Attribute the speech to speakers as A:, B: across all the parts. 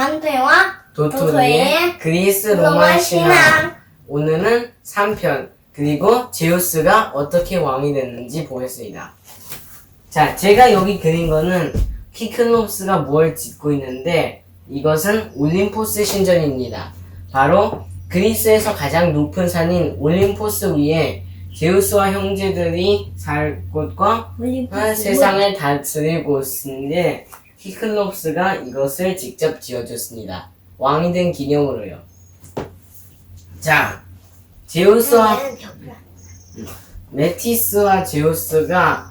A: 반대와
B: 도토리의 그리스
A: 로마.
B: 신앙. 오늘은 3편 그리고 제우스가 어떻게 왕이 됐는지 보겠습니다. 자, 제가 여기 그린 거는 키클롭스가 뭘 짓고 있는데 이것은 올림포스 신전입니다. 바로 그리스에서 가장 높은 산인 올림포스 위에 제우스와 형제들이 살 곳과 아, 세상을 다스릴 곳인데 키클롭스가 이것을 직접 지어줬습니다. 왕이 된 기념으로요. 자, 제우스와 메티스와 제우스가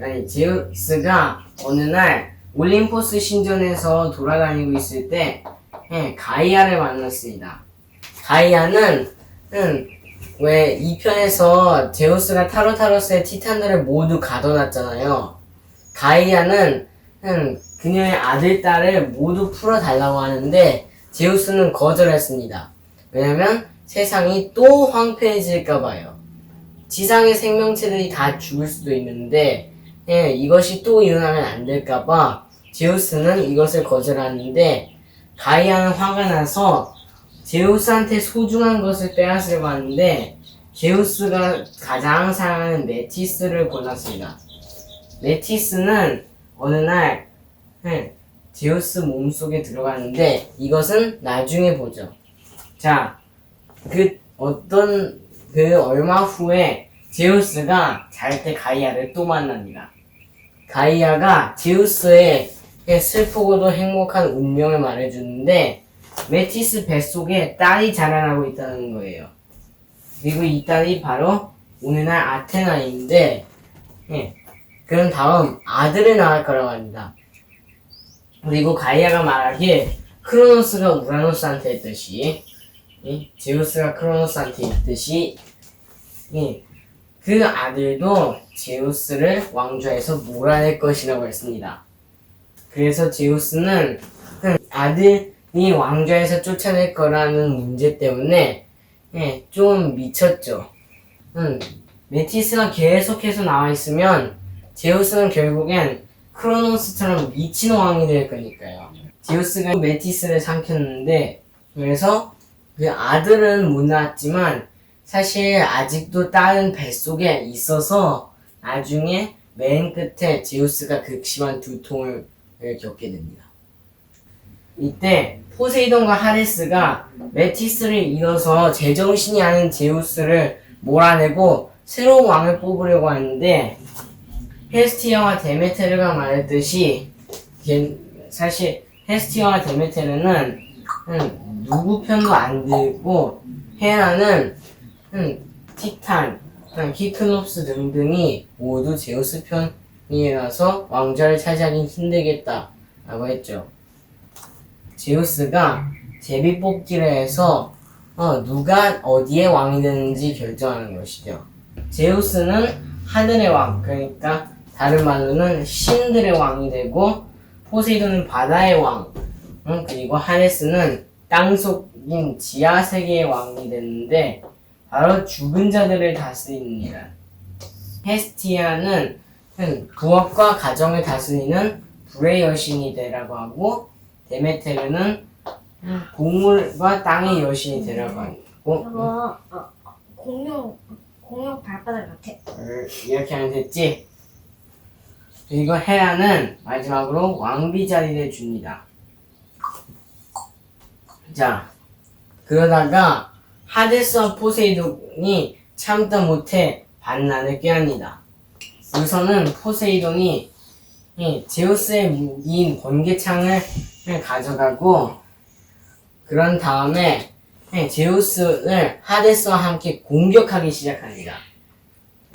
B: 아니 제우스가 어느 날 올림포스 신전에서 돌아다니고 있을 때 예, 가이아를 만났습니다. 가이아는 음, 왜 2편에서 제우스가 타로타로스의 티탄들을 모두 가둬놨잖아요. 가이아는 음, 그녀의 아들, 딸을 모두 풀어달라고 하는데 제우스는 거절했습니다. 왜냐면 세상이 또 황폐해질까 봐요. 지상의 생명체들이 다 죽을 수도 있는데 예, 이것이 또 일어나면 안 될까 봐 제우스는 이것을 거절하는데 가이아는 화가 나서 제우스한테 소중한 것을 빼앗으려고 하는데 제우스가 가장 사랑하는 메티스를 골랐습니다. 메티스는 어느 날 예, 제우스 몸속에 들어가는데 이것은 나중에 보죠. 자, 그 어떤 그 얼마 후에 제우스가 잘 때 가이아를 또 만납니다. 가이아가 제우스의 슬프고도 행복한 운명을 말해주는데 메티스 뱃속에 딸이 자라나고 있다는 거예요. 그리고 이 딸이 바로 오늘날 아테나인데 예, 그런 다음 아들을 낳을 거라고 합니다. 그리고 가이아가 말하길 크로노스가 우라노스한테 했듯이 예, 제우스가 크로노스한테 했듯이 예, 그 아들도 제우스를 왕좌에서 몰아낼 것이라고 했습니다. 그래서 제우스는 음, 아들이 왕좌에서 쫓아낼 거라는 문제 때문에 예, 좀 미쳤죠. 음, 메티스가 계속해서 나와 있으면 제우스는 결국엔 크로노스처럼 미친 왕이 될 거니까요. 제우스가 메티스를 삼켰는데 그래서 그 아들은 못 낳았지만 사실 아직도 딸은 뱃속에 있어서 나중에 맨 끝에 제우스가 극심한 두통을 겪게 됩니다. 이때 포세이돈과 하레스가 메티스를 이어서 제정신이 아닌 제우스를 몰아내고 새로운 왕을 뽑으려고 하는데 헤스티아와 데메테르가 말했듯이 걔- 사실 헤스티아와 데메테르는 음, 누구 편도 안 들고 헤라는 음, 티탄, 음, 키크롭스 등등이 모두 제우스 편이라서 왕좌를 차지하긴 힘들겠다라고 했죠. 제우스가 제비뽑기를 해서 어, 누가 어디에 왕이 되는지 결정하는 것이죠. 제우스는 하늘의 왕, 그러니까 다른 말로는 신들의 왕이 되고 포세이돈은 바다의 왕, 음, 그리고 하네스는 땅속인 지하 세계의 왕이 되는데 바로 죽은 자들을 다스립니다. 헤스티아는 음, 부엌과 가정을 다스리는 불의 여신이 되라고 하고 데메테르는 음, 동물과 땅의 여신이 되라고 하고
A: 저거 어, 공룡 공룡 발바닥 같아.
B: 음, 이렇게 하면 됐지? 그리고 헤라는 마지막으로 왕비 자리를 줍니다. 자, 그러다가 하데스와 포세이돈이 참다 못해 반란을 꾀합니다. 우선은 포세이돈이 이 제우스의 무기인 번개창을 가져가고 그런 다음에 예, 제우스를 하데스와 함께 공격하기 시작합니다.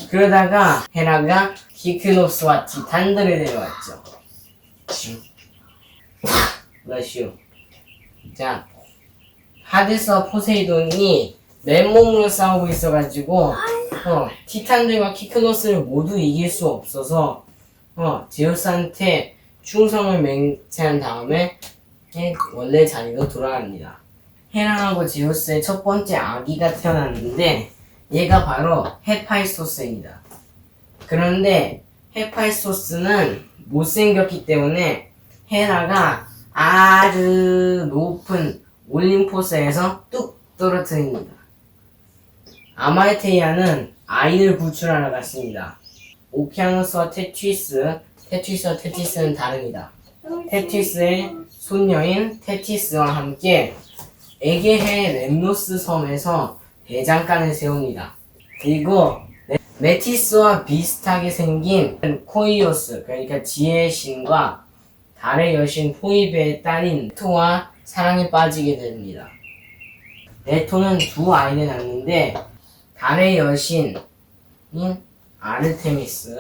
B: 그러다가 헤라가 키크노스와 티탄들을 데려왔죠. 러시오. 자, 하데스와 포세이돈이 맨몸으로 싸우고 있어가지고 어, 티탄들과 키크노스를 모두 이길 수 없어서 어, 제우스한테 충성을 맹세한 다음에 예, 원래 자리로 돌아갑니다. 헤랑하고 제우스의 첫 번째 아기가 태어났는데 얘가 바로 헤파이소스입니다. 그런데 헤파이소스는 못생겼기 때문에 헤라가 아주 높은 올림포스에서 뚝 떨어뜨립니다. 아말테이아는 아이를 구출하러 갔습니다. 오키아누스와 테티스, 테티스와 테티스는 다릅니다. 테티스의 손녀인 테티스와 함께 에게해 렘노스 섬에서 대장간을 세웁니다. 그리고 메- 메티스와 비슷하게 생긴 코이오스, 그러니까 지혜의 신과 달의 여신 포이베의 딸인 레토와 사랑에 빠지게 됩니다. 레토는 두 아이를 낳는데 달의 여신인 아르테미스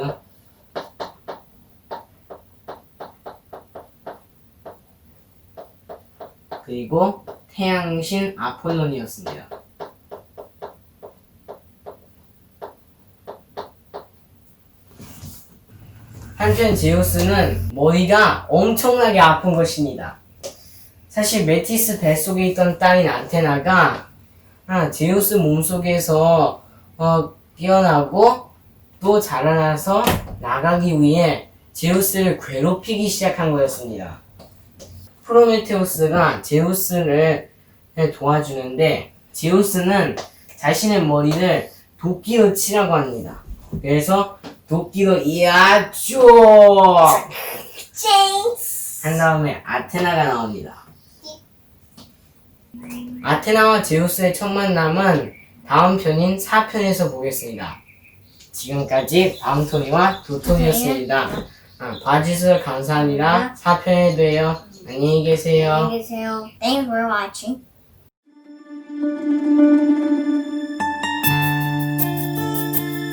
B: 그리고 태양신 아폴론이었습니다. 한편 제우스는 머리가 엄청나게 아픈 것입니다. 사실 메티스 뱃속에 있던 딸인 안테나가 아, 제우스 몸속에서 어, 깨어나고 또 자라나서 나가기 위해 제우스를 괴롭히기 시작한 거였습니다. 프로메테우스가 제우스를 도와주는데 제우스는 자신의 머리를 도끼로 치라고 합니다. 그래서 도끼로 쭉!
A: 체인스.
B: 한 다음에 아테나가 나옵니다. 아테나와 제우스의 첫 만남은 다음 편인 4편에서 보겠습니다. 지금까지 밤토니와 도토리였습니다. 아, 봐주셔서 감사합니다. 4편에 봬요. 안녕히 계세요.
A: 안녕히 계세요. Thanks for watching.